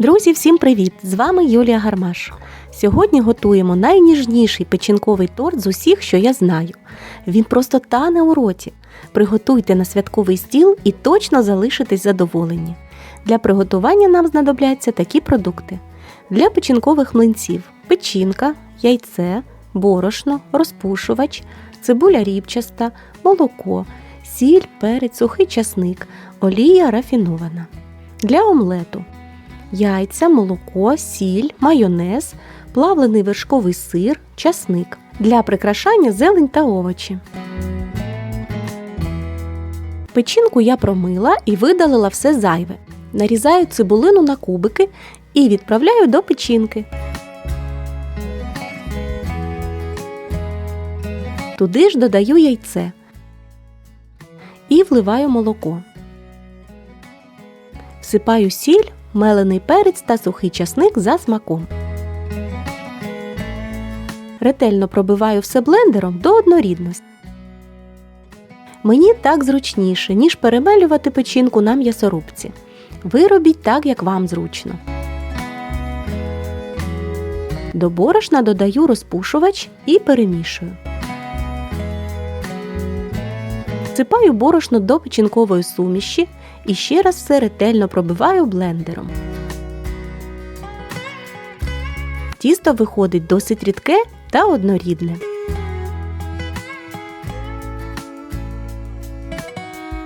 Друзі, всім привіт! З вами Юлія Гармаш. Сьогодні готуємо найніжніший печінковий торт з усіх, що я знаю. Він просто тане у роті. Приготуйте на святковий стіл і точно залишитесь задоволені. Для приготування нам знадобляться такі продукти: для печінкових млинців печінка, яйце, борошно, розпушувач, цибуля рібчаста, молоко, сіль, перець, сухий часник, олія рафінована. Для омлету яйця, молоко, сіль, майонез, плавлений вершковий сир, часник. Для прикрашання зелень та овочі. Печінку я промила і видалила все зайве. Нарізаю цибулину на кубики і відправляю до печінки. Туди ж додаю яйце і вливаю молоко. Всипаю сіль, мелений перець та сухий часник за смаком. Ретельно пробиваю все блендером до однорідності. Мені так зручніше, ніж перемелювати печінку на м'ясорубці. Ви робіть так, як вам зручно. До борошна додаю розпушувач і перемішую. Всипаю борошно до печінкової суміші і ще раз все ретельно пробиваю блендером. Тісто виходить досить рідке та однорідне.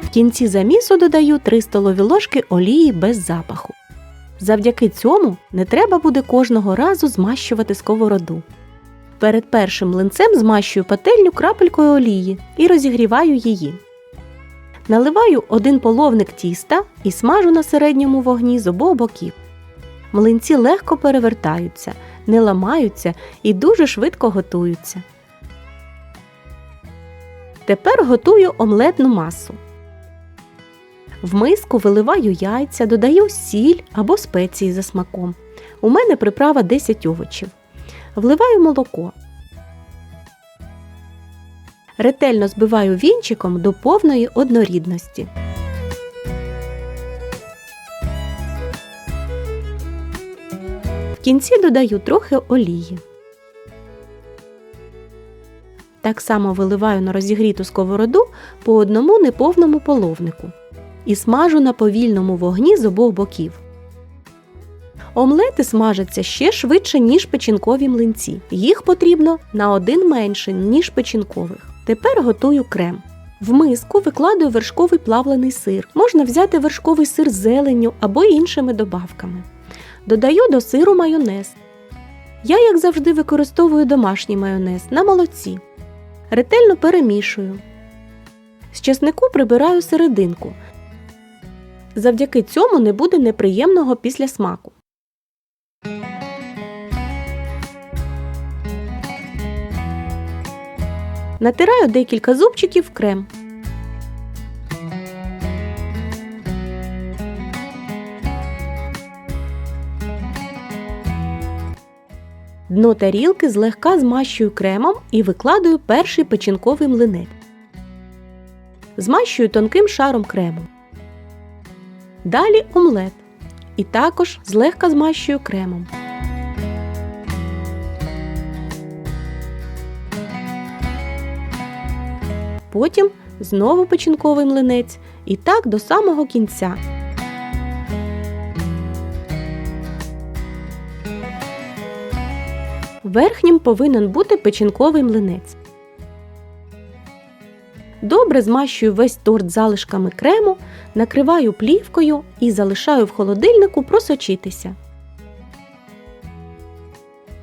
В кінці замісу додаю 3 столові ложки олії без запаху. Завдяки цьому не треба буде кожного разу змащувати сковороду. Перед першим млинцем змащую пательню крапелькою олії і розігріваю її. Наливаю один половник тіста і смажу на середньому вогні з обох боків. Млинці легко перевертаються, не ламаються і дуже швидко готуються. Тепер готую омлетну масу. В миску виливаю яйця, додаю сіль або спеції за смаком. У мене приправа 10 овочів. Вливаю молоко. Ретельно збиваю вінчиком до повної однорідності. В кінці додаю трохи олії. Так само виливаю на розігріту сковороду по одному неповному половнику і смажу на повільному вогні з обох боків. Омлети смажаться ще швидше, ніж печінкові млинці. Їх потрібно на один менше, ніж печінкових. Тепер готую крем. В миску викладаю вершковий плавлений сир. Можна взяти вершковий сир з зеленню або іншими добавками. Додаю до сиру майонез. Я, як завжди, використовую домашній майонез на молоці. Ретельно перемішую. З чеснику прибираю серединку. Завдяки цьому не буде неприємного післясмаку. Натираю декілька зубчиків крем. Дно тарілки злегка змащую кремом і викладаю перший печінковий млинець. Змащую тонким шаром крему. Далі омлет. І також злегка змащую кремом. Потім знову печінковий млинець і так до самого кінця. Верхнім повинен бути печінковий млинець. Добре змащую весь торт залишками крему, накриваю плівкою і залишаю в холодильнику просочитися.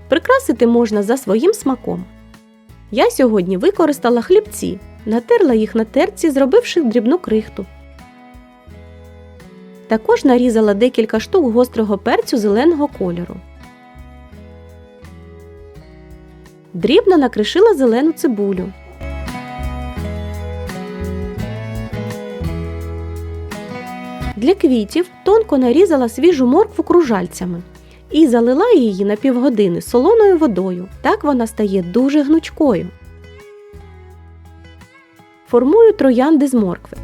Прикрасити можна за своїм смаком. Я сьогодні використала хлібці, натерла їх на терці, зробивши дрібну крихту. Також нарізала декілька штук гострого перцю зеленого кольору. Дрібно накришила зелену цибулю. Для квітів тонко нарізала свіжу моркву кружальцями і залила її на півгодини солоною водою. Так вона стає дуже гнучкою. Формую троянди з моркви.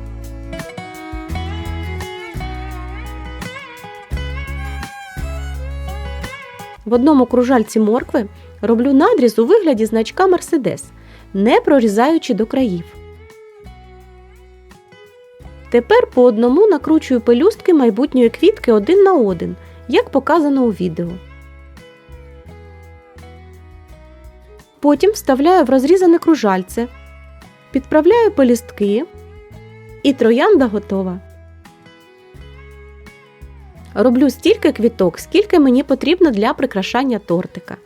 В одному кружальці моркви роблю надріз у вигляді значка Мерседес, не прорізаючи до країв. Тепер по одному накручую пелюстки майбутньої квітки один на один, як показано у відео. Потім вставляю в розрізане кружальце, підправляю пелюстки і троянда готова. Роблю стільки квіток, скільки мені потрібно для прикрашання тортика.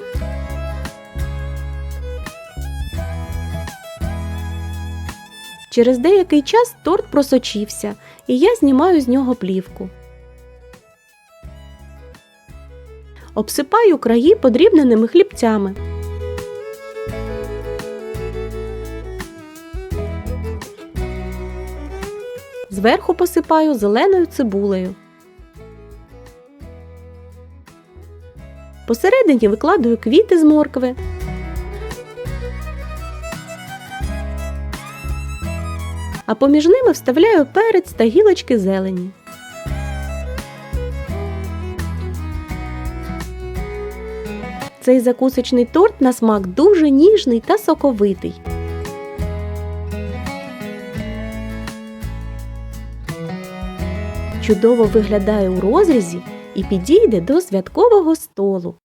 Через деякий час торт просочився, і я знімаю з нього плівку. Обсипаю краї подрібненими хлібцями. Зверху посипаю зеленою цибулею. Посередині викладаю квіти з моркви. А поміж ними вставляю перець та гілочки зелені. Цей закусочний торт на смак дуже ніжний та соковитий. Чудово виглядає у розрізі і підійде до святкового столу.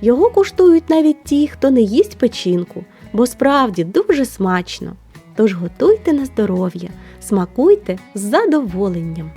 Його куштують навіть ті, хто не їсть печінку, бо справді дуже смачно. Тож готуйте на здоров'я, смакуйте з задоволенням.